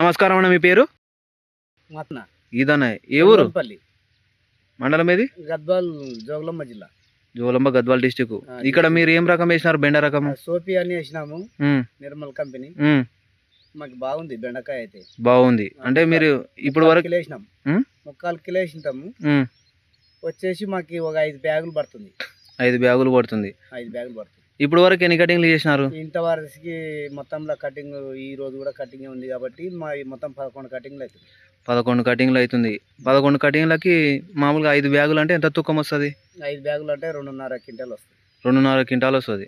నమస్కారం అన్న మీ పేరు? మత్న. ఇదన్న ఏ ఊరు? మండలం ఏది? గద్వాల్ జోగులమ్మ జిల్లా. జోలంబ గద్వాల్ డిస్టిక్. ఇక్కడ మీరు ఏం రకం వేసినారు? బెండ రకం సోపి అని వేసినాము. నిర్మల్ కంపెనీ. మాకు బాగుంది బెండకాయ అయితే. బాగుంది. అంటే మీరు ఇప్పుడు వరకు వేసినాం. ముక్కాలు కిలో వచ్చేసి మాకు ఒక ఐదు బ్యాగులు పడుతుంది. ఐదు బ్యాగులు పడుతుంది. ఐదు బ్యాగులు పడుతుంది. ఇప్పుడు వరకు ఎన్ని కటింగ్లు చేసినారు? ఇంతవరకు మొత్తంలో కటింగ్ ఈ రోజు కూడా కటింగ్ ఉంది కాబట్టి మా మొత్తం పదకొండు కటింగ్లు అవుతుంది పదకొండు కటింగ్లు అవుతుంది. పదకొండు కటింగ్లకి మామూలుగా ఐదు బ్యాగులు అంటే ఎంత తూకం వస్తుంది? ఐదు బ్యాగులు అంటే రెండున్నర క్వింటాలు వస్తుంది. రెండున్నర క్వింటాల్ వస్తుంది.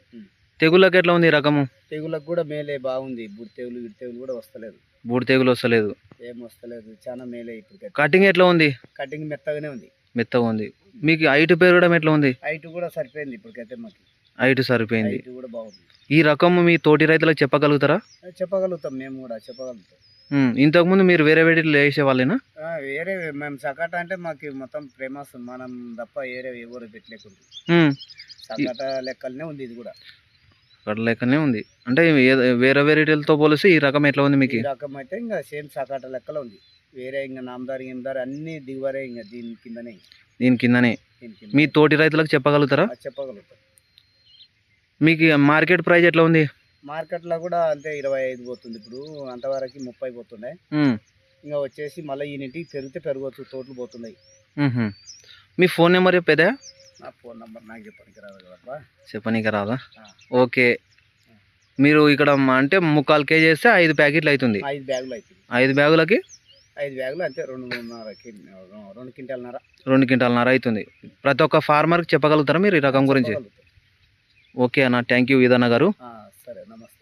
తెగుళ్ళకి ఎట్లా ఉంది రకము? తెగులకు కూడా మేలే బాగుంది. బుడి తెగులు ఇడి తెగులు కూడా వస్తలేదు. బూడి తెగులు వస్తలేదు. ఏం వస్తలేదు చాలా మేలే ఇప్పుడు కటింగ్. ఎట్లా ఉంది? కటింగ్ మెత్తగానే ఉంది. మెత్తగా ఉంది. మీకు హైట్ పెరగడం ఎట్లా ఉంది? హైట్ కూడా సరిపోయింది ఇప్పటికైతే మాకు. హైట్ సరిపోయింది. హైట్ కూడా బాగుంది. ఈ రకం మీ తోటి రైతులకు చెప్పగలుగుతారా? చెప్పగలుగుతాం మేము కూడా చెప్పగలుగుతాం. ఉమ్, ఇంతకుముందు మీరు వేరే వేరే వేసే వాళ్ళేనా? ఆ, వేరే మేము సకాట అంటే మాకు మొత్తం ప్రేమాస్ మనం తప్ప వేరే ఎవరు పెట్టలేకుండా ఉమ్, సకాట లెక్కలనే ఉంది ఇది కూడా. అక్కడ లెక్కనే ఉంది. అంటే ఏ- వేరే వెరైటీలతో పోలిస్తే ఈ రకం ఎట్లా ఉంది మీకు? ఈ రకం అయితే ఇంకా సేమ్ సకాట లెక్కలో ఉంది. వేరే ఇంకా నామదారి గిందారి అన్ని దిగువరే ఇంకా దీని కిందనే. దీని కిందనే. దీని కింద మీ తోటి రైతులకు చెప్పగలుగుతారా? చెప్పగలుగుతాం. మీకు మార్కెట్ ప్రైస్ ఎట్లా ఉంది? మార్కెట్లో కూడా అంతే ఇరవై ఐదు పోతుంది ఇప్పుడు అంతవరకు ముప్పై ఉమ్, ఇంకా వచ్చేసి మళ్ళీ ఈ పెరిగితే పెరగవచ్చు తోటలు పోతున్నాయి. మీ ఫోన్ నెంబర్ చెప్పేదా? నా ఫోన్ నెంబర్ నాకు చెప్పడానికి రాదు కదబ్బా చెప్పనీకి రాదా. ఓకే. మీరు ఇక్కడ అంటే ముక్కాలు కేజీ వేస్తే ఐదు ప్యాకెట్లు అవుతుంది ఐదు బ్యాగులు అవుతుంది ఐదు బ్యాగులకి? ఐదు బ్యాగులు అంతే రెండున్నర రెండు క్వింటాలన్నర. రెండు క్వింటాలన్నర అవుతుంది ప్రతి ఒక్క ఫార్మర్కి చెప్పగలుగుతారా మీరు ఈ రకం గురించి. ఓకే అన్న థ్యాంక్ యూ ఇదన్న గారు. సరే నమస్తే.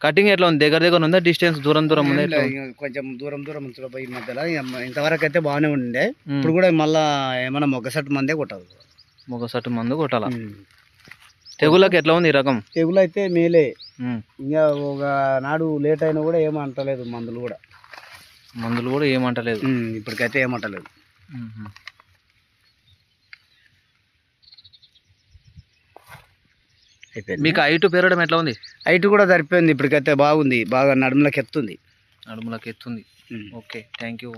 కటింగ్ ఎట్లా ఉంది? దగ్గర దగ్గర ఉందా? డిస్టెన్స్ దూరం దూరం ఉందా? కొంచెం దూరం దూరం పోయి మధ్యలో. ఇంతవరకు అయితే బాగానే ఉండే. ఇప్పుడు కూడా మళ్ళా ఏమైనా మొగ్గ సట్టు మందే కొట్టదు ఒక సట్టు మందు కొట్టాలా? తెగుళ్ళకి ఎట్లా ఉంది ఈ రకం? తెగులు అయితే మేలే. ఇంకా ఒక నాడు లేట్ అయినా కూడా ఏమంటలేదు మందులు కూడా. మందులు కూడా ఏమంటలేదు ఇప్పటికైతే ఏమంటలేదు అయిపోయింది మీకు హైట్ పెరగడం ఎట్లా ఉంది? హైట్ కూడా సరిపోయింది ఇప్పటికైతే బాగుంది బాగా నడుములకి ఎత్తుంది నడుములకి ఎత్తుంది ఓకే థ్యాంక్ యూ.